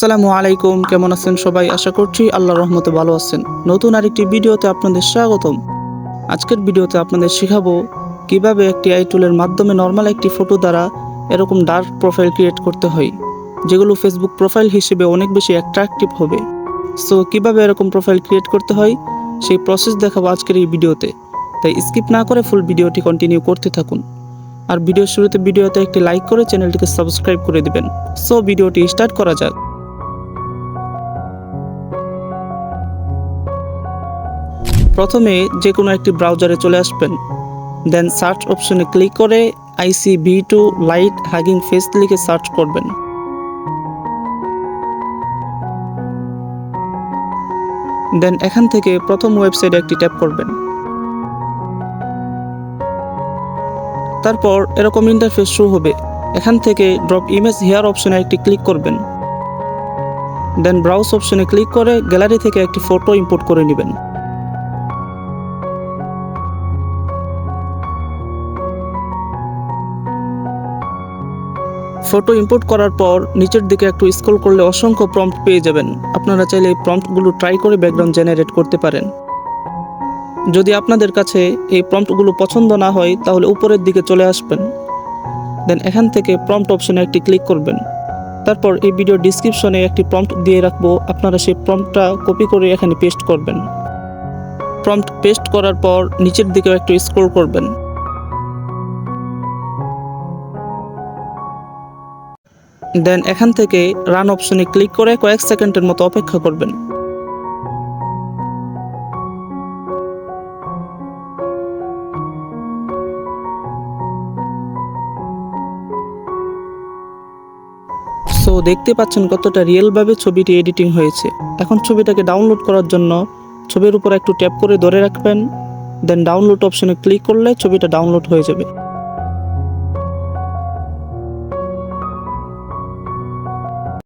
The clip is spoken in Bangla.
আসসালামু আলাইকুম, কেমন আছেন সবাই? আশা করছি আল্লাহ রহমতে ভালো আছেন। নতুন আরেকটি ভিডিওতে আপনাদের স্বাগতম। আজকের ভিডিওতে আপনাদের শেখাবো কীভাবে একটি আই টুলের মাধ্যমে নর্মাল একটি ফটো দ্বারা এরকম ডার্ক প্রোফাইল ক্রিয়েট করতে হয়, যেগুলো ফেসবুক প্রোফাইল হিসেবে অনেক বেশি অ্যাট্রাকটিভ হবে। সো, কীভাবে এরকম প্রোফাইল ক্রিয়েট করতে হয়, সেই প্রসেস দেখাবো আজকের এই ভিডিওতে। তাই স্কিপ না করে ফুল ভিডিওটি কন্টিনিউ করতে থাকুন। আর ভিডিওর শুরুতে ভিডিওতে একটি লাইক করে চ্যানেলটিকে সাবস্ক্রাইব করে দিবেন। সো, ভিডিওটি স্টার্ট করা যাক। প্রথমে যে কোনো একটি ব্রাউজারে চলে আসবেন। দেন সার্চ অপশনে ক্লিক করে IC V two light hugging face লিখে সার্চ করবেন। দেন এখান থেকে প্রথম ওয়েবসাইটে একটি ট্যাপ করবেন। তারপর এরকম ইন্টারফেস শুরু হবে। এখান থেকে ড্রপ ইমেজ হেয়ার অপশনে একটি ক্লিক করবেন। দেন ব্রাউজ অপশনে ক্লিক করে গ্যালারি থেকে একটি ফটো ইম্পোর্ট করে নেবেন। ফটো ইম্পোর্ট করার পর নিচের দিকে একটু স্ক্রল করলে অসংখ্য প্রম্পট পেয়ে যাবেন। আপনারা চাইলে এই প্রম্পটগুলো ট্রাই করে ব্যাকগ্রাউন্ড জেনারেট করতে পারেন। যদি আপনাদের কাছে এই প্রম্পটগুলো পছন্দ না হয়, তাহলে উপরের দিকে চলে আসবেন। দেন এখান থেকে প্রম্পট অপশনে একটি ক্লিক করবেন। তারপর এই ভিডিও ডিসক্রিপশনে একটি প্রম্পট দিয়ে রাখব। আপনারা সেই প্রম্পটটা কপি করে এখানে পেস্ট করবেন। প্রম্পট পেস্ট করার পর নিচের দিকেও একটু স্ক্রল করবেন। দেন এখান থেকে রান অপশনে ক্লিক করে কয়েক সেকেন্ডের মতো অপেক্ষা করবেন। সো দেখতে পাচ্ছেন কতটা রিয়েলভাবে ছবিটি এডিটিং হয়েছে। এখন ছবিটাকে ডাউনলোড করার জন্য ছবির উপর একটু ট্যাপ করে ধরে রাখবেন, দেন ডাউনলোড অপশনে ক্লিক করলে ছবিটা ডাউনলোড হয়ে যাবে।